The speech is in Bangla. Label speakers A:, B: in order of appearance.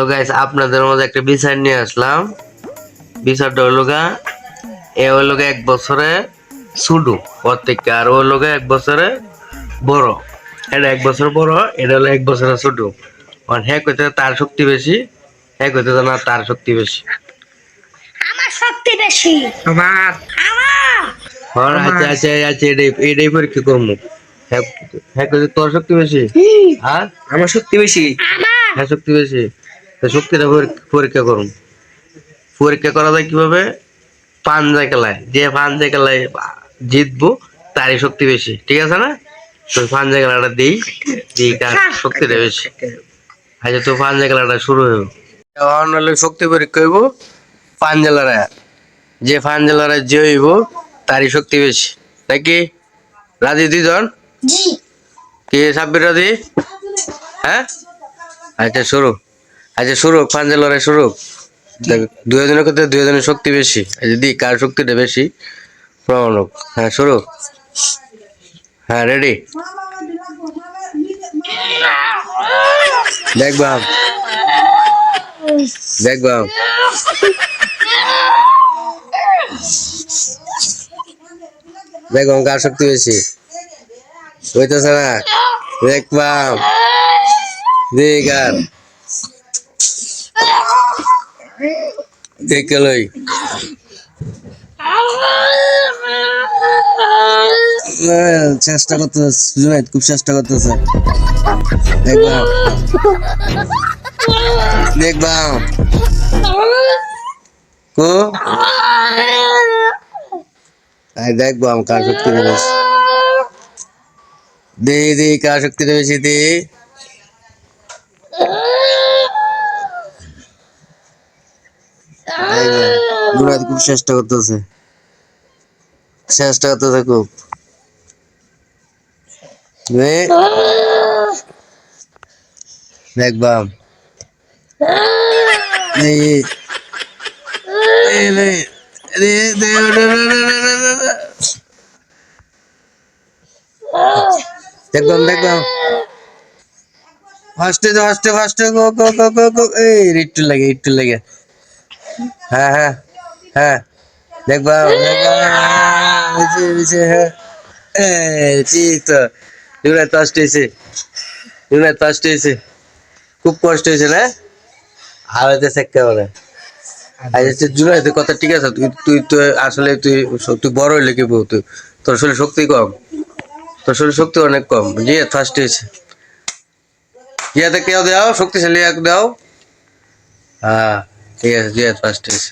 A: হ্যালো গাইস আপনাদের মধ্যে একটা বিচার নিয়ে আসলাম। বিচারটা হলো গা এ হলো গা এক বছরে শুডু প্রত্যেককে আর ও হলো গা এক বছরে বড়। এটা এক বছর বড় এটা হলো এক বছরে ছোট আর হ্যাঁ কইতে তার শক্তি বেশি হ্যাঁ কইতে না তার শক্তি বেশি।
B: আমার শক্তি বেশি।
C: আমার।
B: আমার।
A: আর আচ্ছা আচ্ছা আচ্ছা এটাই এটাই পরীক্ষা করব। হ্যাঁ হ্যাঁ কইতে তোর শক্তি বেশি? আর
C: আমার শক্তি বেশি।
B: আমার।
A: হ্যাঁ শক্তি বেশি? শক্তিটা পরী- পরীক্ষা করুন। পরীক্ষা করা যায় কীভাবে? পাঞ্জা খেলায়। যে পাঞ্জা খেলায় জিতবো তারই শক্তি বেশি। ঠিক আছে না? তো পাঞ্জা খেলাটা দিই। দিই কার শক্তিটা বেশি। আচ্ছা তো পাঞ্জা খেলাটা শুরু হইব এখন হলো শক্তি পরীক্ষা হইব পাঞ্জা লড়াই যে পাঞ্জা লড়াই যে হইব তারই শক্তি বেশি। নাকি রাজি দুইজন
B: জি।
A: কি সাব্বির রাজি? হ্যাঁ? আচ্ছা শুরু। আচ্ছা শুরু পাঞ্জা লড়াই দেখ, দুজনের কথা দুজনের শক্তি বেশি। যদি কার শক্তিটা বেশি? প্রমাণ হোক হ্যাঁ শুরু হ্যাঁ রেডি। দেখবাম দেখবাম দেখবাম কার শক্তি বেশি? হইতেছে না। দেখবাম দেখ আর দেখে লই চেষ্টা করতেছে খুব চেষ্টা করতেছে। দেখবাম দেখবাম কো? আই দেখবাম কার শক্তি বেশি দে দে, কার শক্তি বেশি দে। জুনাইদ খুব চেষ্টা করতেছে চেষ্টা করতেছে খুব দেখবাম। দেখবাম দেখবাম ফার্স্টে ফার্স্টে ফার্স্টে গো এই একটু লাগে একটু লাগে হ্যাঁ হ্যাঁ হ্যাঁ বুঝে হ্যাঁ। ঠিক তো। ফার্স্ট হয়েছে। দুরাত ফার্স্ট হয়েছে। খুব কষ্ট হয়েছে না? আর সেক্কা বলে আচ্ছা। জুলাই তুই কথা ঠিক আছে? তুই তুই তো আসলে তুই তুই বড় হইলে কি তুই তোর শরীর শক্তি কম। তোর শরীর শক্তি অনেক কম। জিয়া ফার্স্ট হয়েছে। জিয়াতে কেউ দাও শক্তিশালী এক দাও। হ্যাঁ ঠিক আছে জিয়া ফার্স্ট হয়েছে।